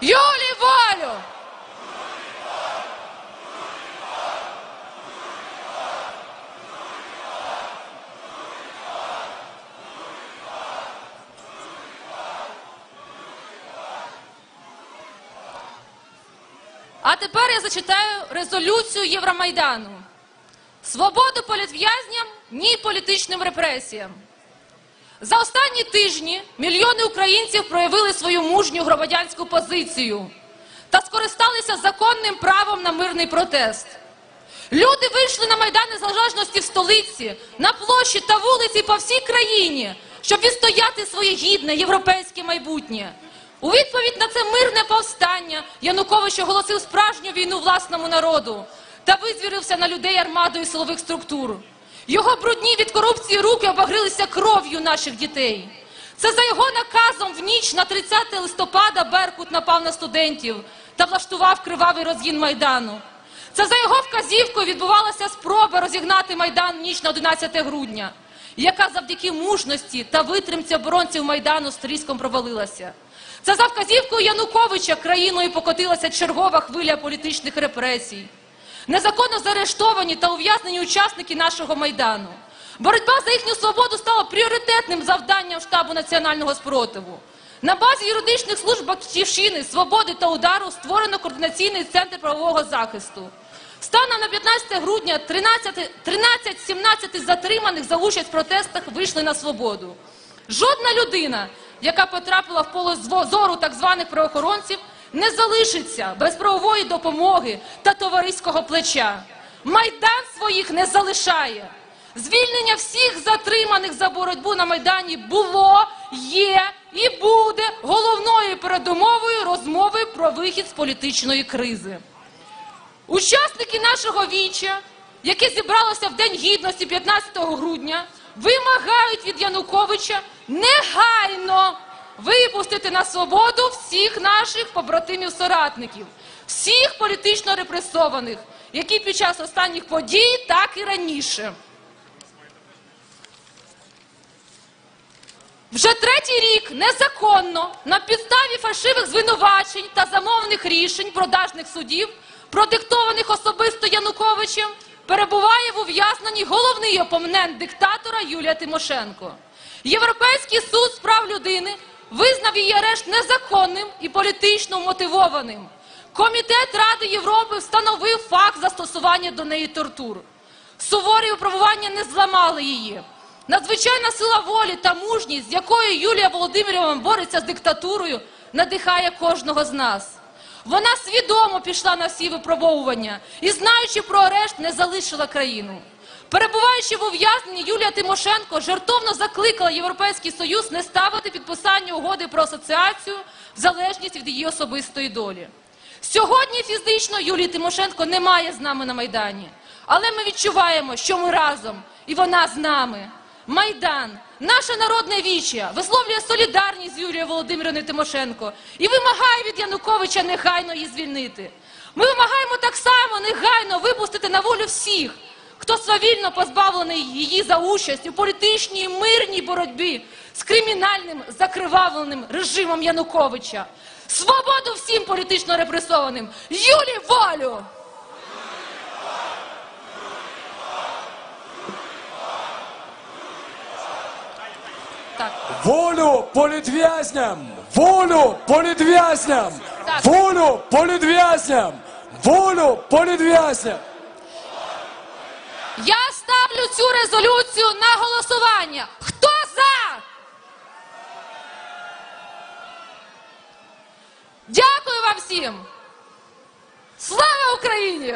Юлі волю! А тепер я зачитаю резолюцію Євромайдану. Свободу політв'язням, ні політичним репресіям. За останні тижні мільйони українців проявили свою мужню громадянську позицію та скористалися законним правом на мирний протест. Люди вийшли на Майдан Незалежності в столиці, на площі та вулиці по всій країні, щоб відстояти своє гідне європейське майбутнє. У відповідь на це мирне повстання Янукович оголосив справжню війну власному народу та визвірився на людей армадою силових структур. Його брудні від корупції руки обагрилися кров'ю наших дітей. Це за його наказом в ніч на 30 листопада Беркут напав на студентів та влаштував кривавий розгін Майдану. Це за його вказівкою відбувалася спроба розігнати Майдан в ніч на 11 грудня, яка завдяки мужності та витримці оборонців Майдану з тріском провалилася. Це за вказівкою Януковича країною покотилася чергова хвиля політичних репресій. Незаконно заарештовані та ув'язнені учасники нашого Майдану. Боротьба за їхню свободу стала пріоритетним завданням штабу національного спротиву. На базі юридичних служб Батьківщини, свободи та удару створено координаційний центр правового захисту. Станом на 15 грудня 13-17 затриманих за участь в протестах вийшли на свободу. Жодна людина, яка потрапила в поле зору так званих правоохоронців, не залишиться без правової допомоги та товариського плеча. Майдан своїх не залишає. Звільнення всіх затриманих за боротьбу на Майдані було, є і буде головною передумовою розмови про вихід з політичної кризи. Учасники нашого віча, яке зібралося в День Гідності 15 грудня, вимагають від Януковича негайно випустити на свободу всіх наших побратимів-соратників, всіх політично репресованих, які під час останніх подій, так і раніше. Вже третій рік незаконно на підставі фальшивих звинувачень та замовних рішень продажних судів, продиктованих особисто Януковичем, перебуває в ув'язненні головний опонент диктатора Юлія Тимошенко. Європейський суд з прав людини визнав її арешт незаконним і політично мотивованим. Комітет Ради Європи встановив факт застосування до неї тортур. Суворі випробування не зламали її. Надзвичайна сила волі та мужність, з якою Юлія Володимирівна бореться з диктатурою, надихає кожного з нас. Вона свідомо пішла на всі випробовування і, знаючи про арешт, не залишила країну. Перебуваючи в ув'язненні, Юлія Тимошенко жертовно закликала Європейський Союз не ставити підписання угоди про асоціацію в залежність від її особистої долі. Сьогодні фізично Юлії Тимошенко немає з нами на Майдані. Але ми відчуваємо, що ми разом, і вона з нами. Майдан, наше народне віче, висловлює солідарність з Юлією Володимирівною Тимошенко і вимагає від Януковича негайно її звільнити. Ми вимагаємо так само негайно випустити на волю всіх, хто свавільно позбавлений її за участь у політичній мирній боротьбі з кримінальним закривавленим режимом Януковича. Свободу всім політично репресованим! Юлі волю! Волю політв'язням! Волю політв'язням! Волю політв'язням! Волю політв'язням! Я ставлю цю резолюцію на голосування. Хто за? Дякую вам всім. Слава Україні!